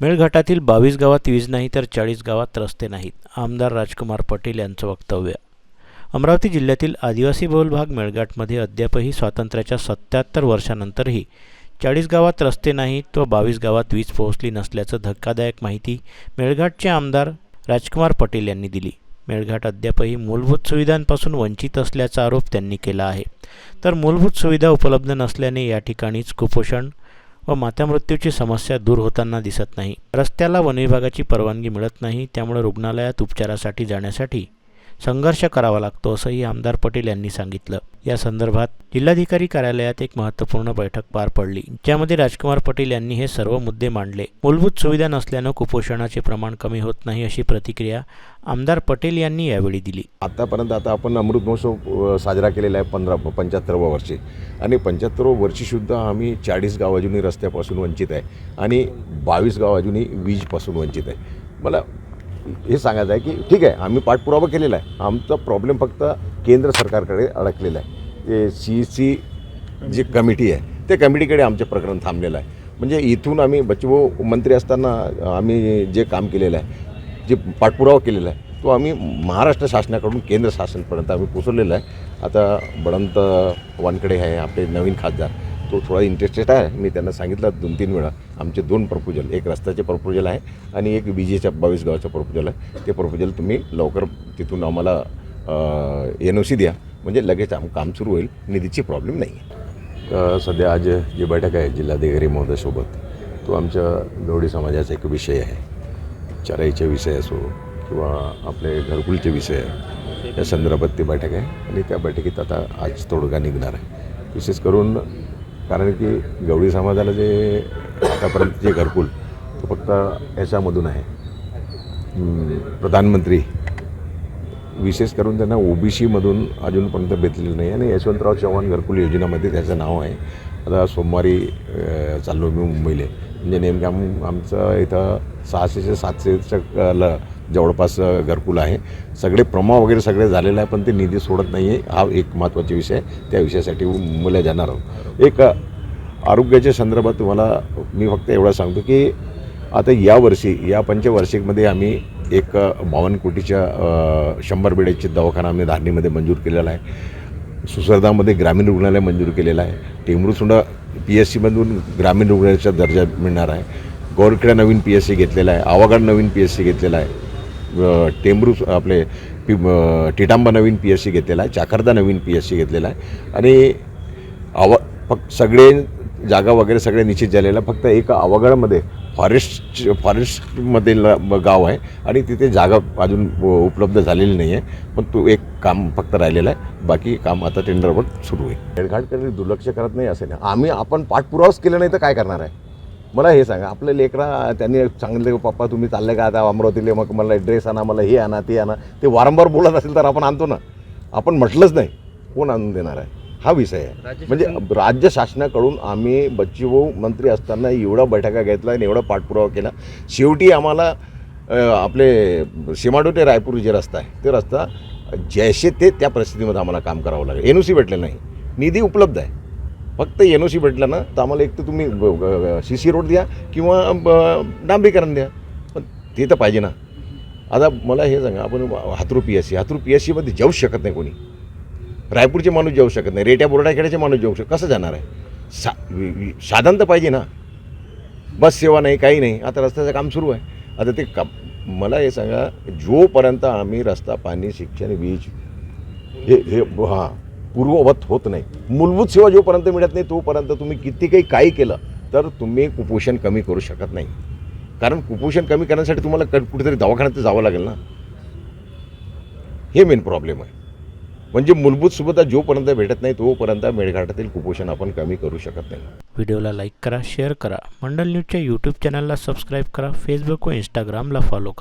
मेळघाटातील बावीस गावात वीज नाही तर चाळीस गावात रस्ते नाहीत आमदार राजकुमार पटेल यांचं वक्तव्य. अमरावती जिल्ह्यातील आदिवासी बहुल भाग मेळघाटमध्ये अद्यापही स्वातंत्र्याच्या सत्याहत्तर वर्षानंतरही चाळीस गावात रस्ते नाहीत व बावीस गावात वीज पोहोचली नसल्याचं धक्कादायक माहिती मेळघाटचे आमदार राजकुमार पटेल यांनी दिली. मेळघाट अद्यापही मूलभूत सुविधांपासून वंचित असल्याचा आरोप त्यांनी केला आहे. तर मूलभूत सुविधा उपलब्ध नसल्याने या ठिकाणीच कुपोषण व मातामृत्यूची समस्या दूर होताना दिसत नाही. रस्त्याला वनविभागाची परवानगी मिळत नाही त्यामुळे रुग्णालयात उपचारासाठी जाण्यासाठी संघर्ष करावा लागतो असंही आमदार पटेल यांनी सांगितलं. या संदर्भात जिल्हाधिकारी कार्यालयात एक महत्त्वपूर्ण बैठक पार पडली ज्यामध्ये राजकुमार पटेल यांनी हे सर्व मुद्दे मांडले. मूलभूत सुविधा नसल्यानं कुपोषणाचे प्रमाण कमी होत नाही अशी प्रतिक्रिया आमदार पटेल यांनी यावेळी दिली. आत्तापर्यंत आता आपण अमृत महोत्सव साजरा केलेला आहे पंधरा पंच्याहत्तरव्या वर्षी. आणि पंच्याहत्तरव्या वर्षीसुद्धा आम्ही चाळीस गाव अजूनही रस्त्यापासून वंचित आहे आणि बावीस गाव अजूनही वीजपासून वंचित आहे. मला हे सांगायचं आहे की ठीक आहे आम्ही पाठपुरावा केलेला आहे. आमचा प्रॉब्लेम फक्त केंद्र सरकारकडे अडकलेला आहे. सी सी जी कमिटी आहे त्या कमिटीकडे आमचे प्रकरण थांबलेलं आहे. म्हणजे इथून आम्ही बच्चूभाऊ मंत्री असताना आम्ही जे काम केलेलं आहे जे पाठपुरावा केलेला आहे तो आम्ही महाराष्ट्र शासनाकडून केंद्र शासनपर्यंत आम्ही पोचवलेला आहे. आता बळंत वानकडे आहे आपले नवीन खासदार तो थोडा इंटरेस्टेड आहे. मी त्यांना सांगितलं दोन तीन वेळा आमचे दोन प्रपोजल एक रस्त्याचे प्रपोजल आहे आणि एक विजेच्या बावीस गावाचं प्रपोजल आहे. ते प्रपोजल तुम्ही लवकर तिथून आम्हाला एन ओ सी द्या. म्हणजे लगेच आम काम सुरू होईल. निधीची प्रॉब्लेम नाही आहे सध्या आज जी बैठक आहे जिल्हाधिकारी महोदयासोबत तो आमच्या गवडी समाजाचा एक विषय आहे. चराईचे विषय असो किंवा आपले घरकुलचे विषय आहे या संदर्भात ती बैठक आहे. आणि त्या बैठकीत आता आज तोडगा निघणार आहे. विशेष करून कारण की गवळी समाजाला जे आतापर्यंत जे घरकुल तो फक्त याच्यामधून आहे. प्रधानमंत्री विशेष करून त्यांना ओबीसीमधून अजूनपर्यंत भेटलेलं नाही. आणि यशवंतराव चव्हाण घरकुल योजनेमध्ये त्याचं नाव आहे. आता सोमवारी चाललो मी मुंबईला. म्हणजे नेमकं आम आमचं इथं सहाशेचे सातशेच्या ल जवळपास घरकुल आहे. सगळे प्रमा वगैरे सगळे झालेलं आहे पण ते निधी सोडत नाही आहे हा एक महत्त्वाचा विषय आहे. त्या विषयासाठी मुलं जाणार आहोत. एक आरोग्याच्या संदर्भात तुम्हाला मी फक्त एवढं सांगतो की आता यावर्षी या पंचवार्षिकमध्ये आम्ही एक अ, बावन्न कोटीच्या शंभर बेडेचे दवाखाना आम्ही धारणीमध्ये मंजूर केलेला आहे. सुसरदामध्ये ग्रामीण रुग्णालय मंजूर केलेलं आहे. टेंभुरसुंडा पी एस सीमधून ग्रामीण रुग्णालयाचा दर्जा मिळणार आहे. गोरखेडा नवीन पी एस सी घेतलेला आहे. आवागड नवीन पी एस सी घेतलेला आहे. अ, आपले पि टिटांबा नवीन पी एस सी घेतलेला आहे. चाकरदा नवीन पी एस सी घेतलेला आहे. आणि आवा फक्त सगळे जागा वगैरे सगळे निश्चित झालेलं आहे. फक्त एक आवागडमध्ये फॉरेस्ट फॉरेस्टमध्ये गाव आहे आणि तिथे जागा अजून उपलब्ध झालेली नाही आहे. पण तो एक काम फक्त राहिलेलं आहे. बाकी काम आता टेंडरवर सुरू आहे. मेळघाटकडे दुर्लक्ष करत नाही असे नाही. आम्ही आपण पाठपुरावाच केला नाही तर काय करणार आहे? मला हे सांगा. आपले लेकरा त्यांनी सांगितलं की पप्पा तुम्ही चालले का आता अमरावतीले? मग मला ड्रेस आणा मला हे आणा ते आणा. ते वारंवार बोलत असेल तर आपण आणतो ना. आपण म्हटलंच नाही. कोण आणून देणार आहे? हा विषय आहे. म्हणजे राज्य शासनाकडून आम्ही बच्चूभाऊ मंत्री असताना एवढा बैठका घेतला आणि एवढा पाठपुरावा केला. शेवटी आम्हाला आपले सीमाडो ते रायपूर जे रस्ता आहे ते रस्ता जैसे ते त्या परिस्थितीमध्ये आम्हाला काम करावं लागेल. एन ओ सी भेटलेलं नाही. निधी उपलब्ध आहे. फक्त एन ओ सी भेटलं ना तर आम्हाला एक तर तुम्ही सी सी रोड द्या किंवा डांबरीकरण द्या. पण ते तर पाहिजे ना. आता मला हे सांगा आपण Hatru P S C Hatru P S सीमध्ये जाऊच शकत नाही कोणी. रायपूरचे माणूस जाऊ शकत नाही. रेट्या बोर्डाखेड्याचे माणूस जाऊ शकत. कसं जाणार आहे? सा साधन तर पाहिजे ना. बस सेवा नाही काही नाही. आता रस्त्याचं काम सुरू आहे. आता ते का मला हे सांगा जोपर्यंत आम्ही रस्ता पाणी शिक्षण वीज हे हे हां पूर्ववत होत नाही मूलभूत सेवा जोपर्यंत मिळत नाही तोपर्यंत तुम्ही किती काही काही केलं तर तुम्ही कुपोषण कमी करू शकत नाही. कारण कुपोषण कमी करण्यासाठी तुम्हाला क- कुठेतरी दवाखान्यात जावं लागेल ना. हे मेन प्रॉब्लेम आहे. म्हणजे मूलभूत सुविधा जोपर्यंत भेटत नाही तोपर्यंत मेळघाटातील कुपोषण आपण कमी करू शकत नाही. व्हिडिओला लाईक करा शेअर करा. मंडल न्यूजच्या यूट्यूब चॅनलला सबस्क्राईब करा फेसबुक व इंस्टाग्रामला फॉलो करा.